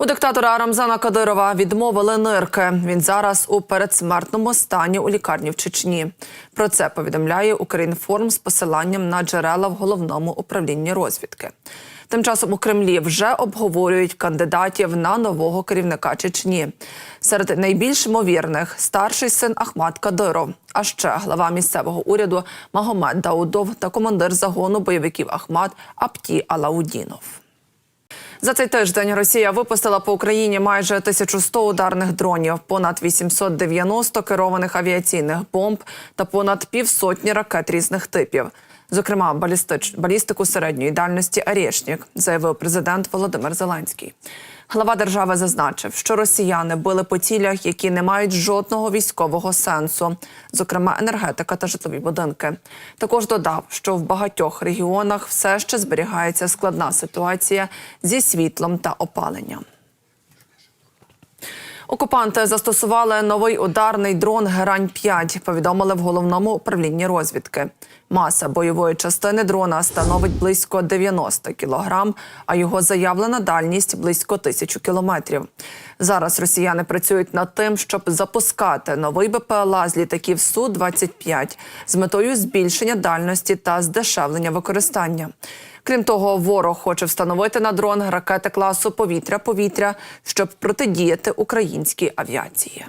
У диктатора Рамзана Кадирова відмовили нирки. Він зараз у передсмертному стані у лікарні в Чечні. Про це повідомляє Укрінформ з посиланням на джерела в головному управлінні розвідки. Тим часом у Кремлі вже обговорюють кандидатів на нового керівника Чечні. Серед найбільш ймовірних старший син Ахмат Кадиров, а ще глава місцевого уряду Магомед Даудов та командир загону бойовиків Ахмат Апті Алаудінов. За цей тиждень Росія випустила по Україні майже 1100 ударних дронів, понад 890 керованих авіаційних бомб та понад півсотні ракет різних типів. Зокрема, балістич... балістику середньої дальності «Арєшнік», заявив президент Володимир Зеленський. Глава держави зазначив, що росіяни били по цілях, які не мають жодного військового сенсу, зокрема енергетика та житлові будинки. Також додав, що в багатьох регіонах все ще зберігається складна ситуація зі світлом та опаленням. Окупанти застосували новий ударний дрон Герань 5 Повідомили в головному управлінні розвідки. Маса бойової частини дрона становить близько 90 кілограм, а його заявлена дальність близько тисячу кілометрів. Зараз росіяни працюють над тим, щоб запускати новий БПЛА з літаків су 25 з метою збільшення дальності та здешевлення використання. Крім того, ворог хоче встановити на дрон ракети класу повітря-повітря, щоб протидіяти українській авіації.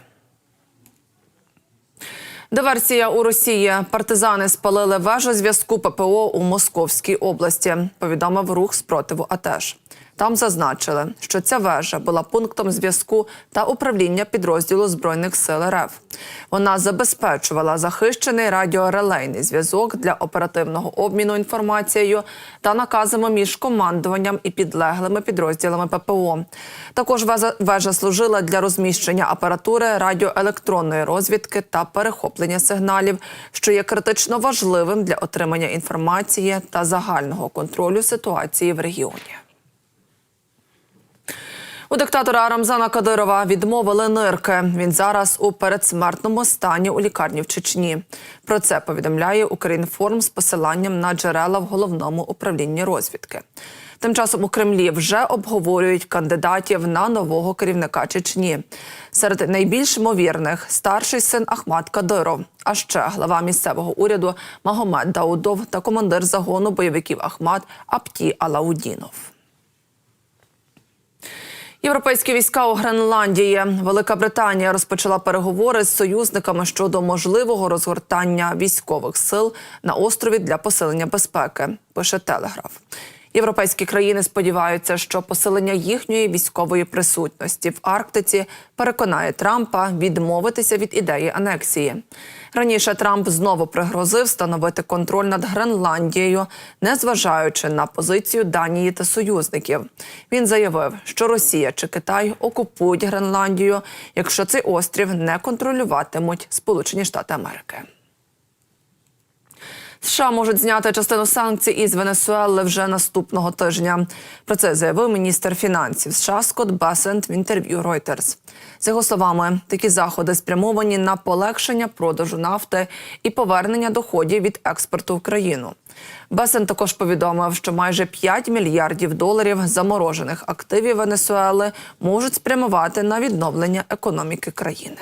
Диверсія у Росії. Партизани спалили вежу зв'язку ППО у Московській області. Повідомив рух спротиву АТЕШ. Там зазначили, що ця вежа була пунктом зв'язку та управління підрозділу збройних сил РФ. Вона забезпечувала захищений радіорелейний зв'язок для оперативного обміну інформацією та наказами між командуванням і підлеглими підрозділами ППО. Також вежа- служила для розміщення апаратури радіоелектронної розвідки та перехоплення сигналів, що є критично важливим для отримання інформації та загального контролю ситуації в регіоні. У диктатора Рамзана Кадирова відмовили нирки. Він зараз у передсмертному стані у лікарні в Чечні. Про це повідомляє Укрінформ з посиланням на джерела в головному управлінні розвідки. Тим часом у Кремлі вже обговорюють кандидатів на нового керівника Чечні. Серед найбільш ймовірних старший син Ахмат Кадиров, а ще глава місцевого уряду Магомед Даудов та командир загону бойовиків Ахмат Апті Алаудінов. Європейські війська у Гренландії. Велика Британія розпочала переговори з союзниками щодо можливого розгортання військових сил на острові для посилення безпеки. Пише Телеграф. Європейські країни сподіваються, що посилення їхньої військової присутності в Арктиці переконає Трампа відмовитися від ідеї анексії. Раніше Трамп знову пригрозив встановити контроль над Гренландією, незважаючи на позицію Данії та союзників. Він заявив, що Росія чи Китай окупують Гренландію, якщо цей острів не контролюватимуть Сполучені Штати Америки. США можуть зняти частину санкцій із Венесуели вже наступного тижня. Про це заявив міністр фінансів США Скотт Бесент в інтерв'ю Reuters. За його словами, такі заходи спрямовані на полегшення продажу нафти і повернення доходів від експорту в країну. Бесен також повідомив, що майже 5 мільярдів доларів заморожених активів Венесуели можуть спрямувати на відновлення економіки країни.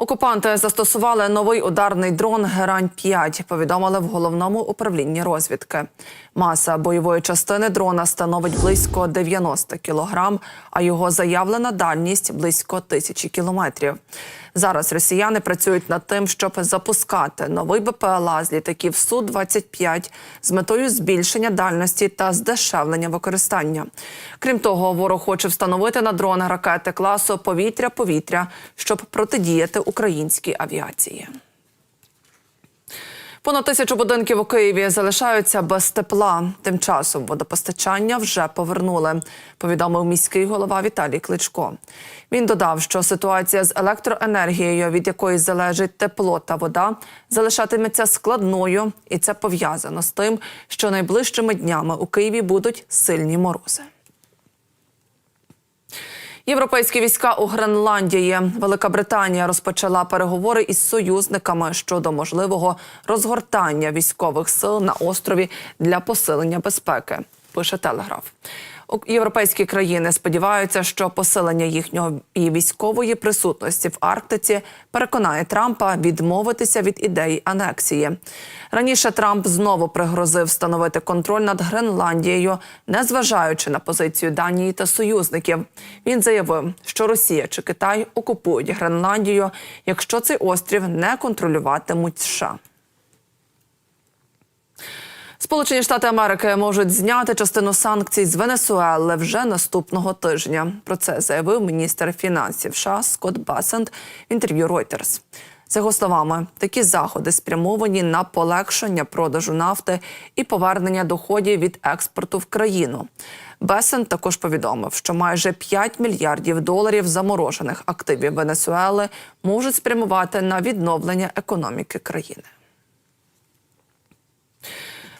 Окупанти застосували новий ударний дрон Герань 5 Повідомили в головному управлінні розвідки. Маса бойової частини дрона становить близько 90 кілограм, а його заявлена дальність близько тисячі кілометрів. Зараз росіяни працюють над тим, щоб запускати новий БПЛА з літаків су 25 з метою збільшення дальності та здешевлення використання. Крім того, ворог хоче встановити на дрони ракети класу повітря-повітря, щоб протидіяти українській авіації. Понад тисячу будинків у Києві залишаються без тепла. Тим часом водопостачання вже повернули, повідомив міський голова Віталій Кличко. Він додав, що ситуація з електроенергією, від якої залежить тепло та вода, залишатиметься складною, і це пов'язано з тим, що найближчими днями у Києві будуть сильні морози. Європейські війська у Гренландії. Велика Британія розпочала переговори із союзниками щодо можливого розгортання військових сил на острові для посилення безпеки. Пише Телеграф. Європейські країни сподіваються, що посилення їхньої військової присутності в Арктиці переконає Трампа відмовитися від ідеї анексії. Раніше Трамп знову пригрозив встановити контроль над Гренландією, незважаючи на позицію Данії та союзників. Він заявив, що Росія чи Китай окупують Гренландію, якщо цей острів не контролюватимуть США. Сполучені Штати Америки можуть зняти частину санкцій з Венесуели вже наступного тижня. Про це заявив міністр фінансів США Скотт Басент в інтерв'ю Reuters. За його словами, такі заходи спрямовані на полегшення продажу нафти і повернення доходів від експорту в країну. Бесен також повідомив, що майже 5 мільярдів доларів заморожених активів Венесуели можуть спрямувати на відновлення економіки країни.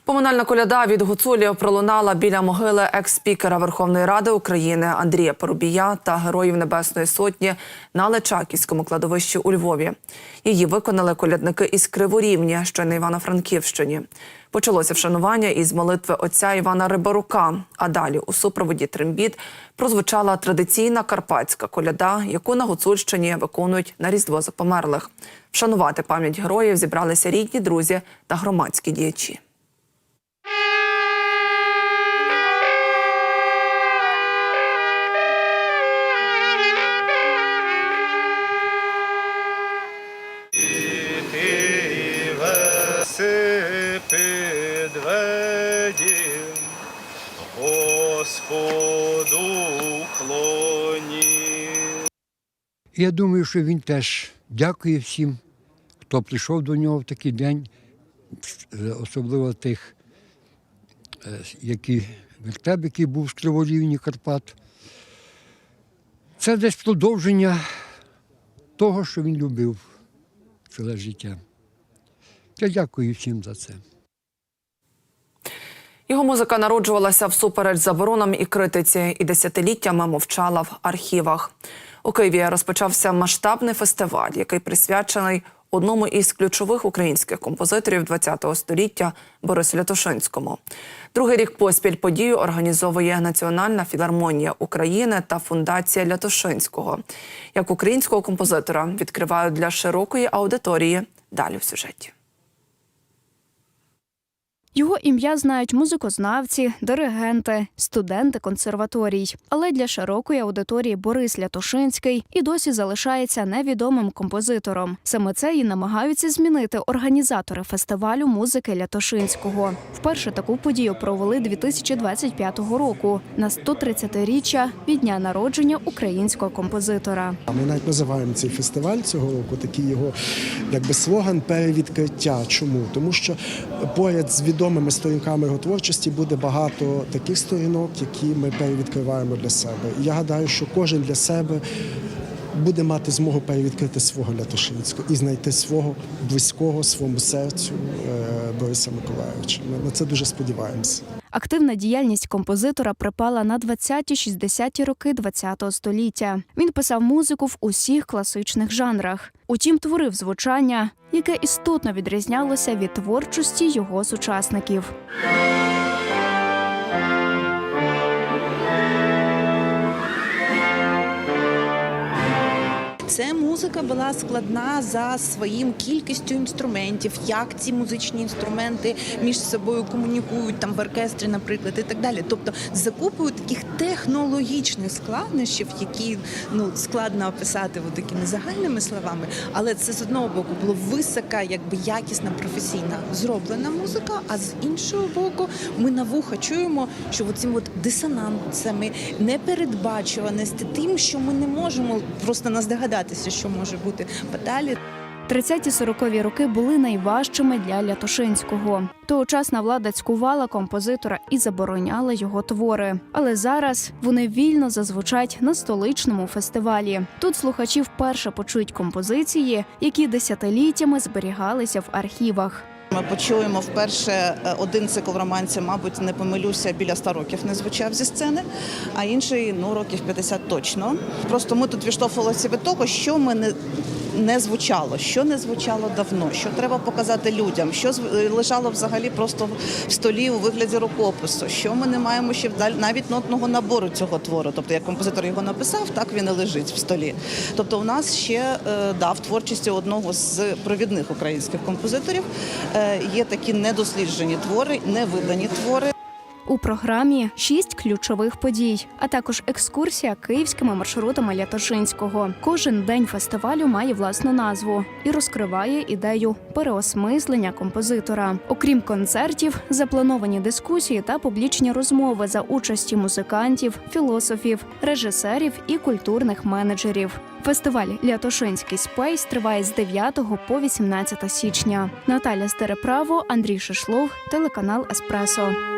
Поминальна коляда від гуцулів пролунала біля могили екс-спікера Верховної Ради України Андрія Порубія та героїв Небесної Сотні на Личаківському кладовищі у Львові. Її виконали колядники із Криворівні, що на Івано-Франківщині. Почалося вшанування із молитви отця Івана Рибарука. А далі у супроводі трембіт прозвучала традиційна карпатська коляда, яку на Гуцульщині виконують на Різдво за померлих. Вшанувати пам'ять героїв зібралися рідні, друзі та громадські діячі. Я думаю, що він теж дякує всім, хто прийшов до нього в такий день, особливо тих, е, які вертеп, який був з Криворівні Карпат. Це десь продовження того, що він любив ціле життя. Я дякую всім за це. Його музика народжувалася всупереч заборонам і критиці, і десятиліттями мовчала в архівах. У Києві розпочався масштабний фестиваль, який присвячений одному із ключових українських композиторів ХХ століття Борису Лятошинському. Другий рік поспіль подію організовує Національна філармонія України та фундація Лятошинського. Як українського композитора відкривають для широкої аудиторії далі в сюжеті. Його ім'я знають музикознавці, диригенти, студенти консерваторій. Але для широкої аудиторії Борис Лятошинський і досі залишається невідомим композитором. Саме це і намагаються змінити організатори фестивалю музики Лятошинського. Вперше таку подію провели 2025 року на 130-річчя від дня народження українського композитора. Ми навіть називаємо цей фестиваль цього року такий його якби слоган перевідкриття. Чому? Тому що поряд з відомими сторінками його творчості буде багато таких сторінок, які ми перевідкриваємо для себе. І я гадаю, що кожен для себе. Буде мати змогу перевідкрити свого Лятошинського і знайти свого близького своєму серцю Бориса Миколаївича. Ми на це дуже сподіваємося. Активна діяльність композитора припала на 20-60-ті роки ХХ століття. Він писав музику в усіх класичних жанрах. Утім, творив звучання, яке істотно відрізнялося від творчості його сучасників. Це музика була складна за своїм кількістю інструментів, як ці музичні інструменти між собою комунікують там в оркестрі, наприклад, і так далі. Тобто за купою таких технологічних складнощів, які ну складно описати такими загальними словами, але це з одного боку було висока, якби якісна професійна зроблена музика. А з іншого боку, ми на вуха чуємо, що цим от дисонансами, непередбачуваності, тим, що ми не можемо просто наздогадатися, що може бути подалі. 30-40-ві роки були найважчими для Лятошинського. Тогочасна влада цькувала композитора і забороняла його твори. Але зараз вони вільно зазвучать на столичному фестивалі. Тут слухачі вперше почують композиції, які десятиліттями зберігалися в архівах. Ми почуємо вперше е, один цикл романців, мабуть, не помилюся, біля 100 років не звучав зі сцени, а інший ну років 50 точно. Просто ми тут відштовхувалися від того, що ми не. Не звучало, що не звучало давно, що треба показати людям, що зв- лежало взагалі просто в столі у вигляді рукопису, що ми не маємо ще навіть нотного набору цього твору. Тобто, як композитор його написав, так він і лежить в столі. Тобто, у нас ще е, да, в творчості одного з провідних українських композиторів е, є такі недосліджені твори, невидані твори. У програмі шість ключових подій, а також екскурсія київськими маршрутами Лятошинського. Кожен день фестивалю має власну назву і розкриває ідею переосмислення композитора. Окрім концертів, заплановані дискусії та публічні розмови за участі музикантів, філософів, режисерів і культурних менеджерів. Фестиваль Лятошинський Спейс триває з 9 по 18 січня. Наталя Стереправо, Андрій Шишлов, телеканал Еспресо.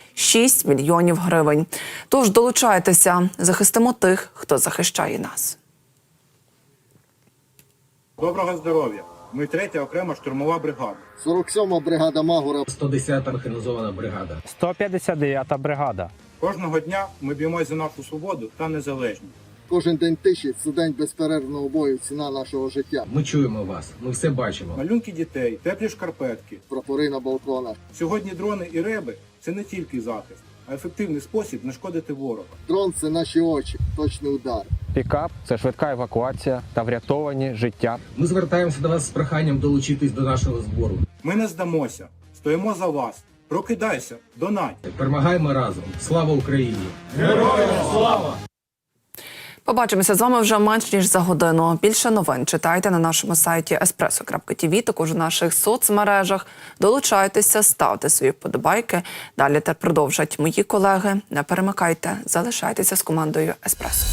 6 мільйонів гривень. Тож долучайтеся, захистимо тих, хто захищає нас. Доброго здоров'я! Ми третя окрема штурмова бригада. 47-ма бригада Магура 110-та механізована бригада. 159-та бригада. Кожного дня ми б'ємося за нашу свободу та незалежність. Кожен день тиші це день безперервного бою, ціна нашого життя. Ми чуємо вас, ми все бачимо. Малюнки дітей, теплі шкарпетки. Прапори на балконах. Сьогодні дрони і реби це не тільки захист, а ефективний спосіб нашкодити ворога. Дрон це наші очі, точний удар. Пікап це швидка евакуація та врятовані життя. Ми звертаємося до вас з проханням долучитись до нашого збору. Ми не здамося, стоїмо за вас. Прокидайся, донать! Перемагаємо разом. Слава Україні! Побачимося з вами вже менш ніж за годину. Більше новин читайте на нашому сайті espresso.tv, також у наших соцмережах. Долучайтеся, ставте свої вподобайки. Далі те продовжать мої колеги. Не перемикайте, залишайтеся з командою Еспресо.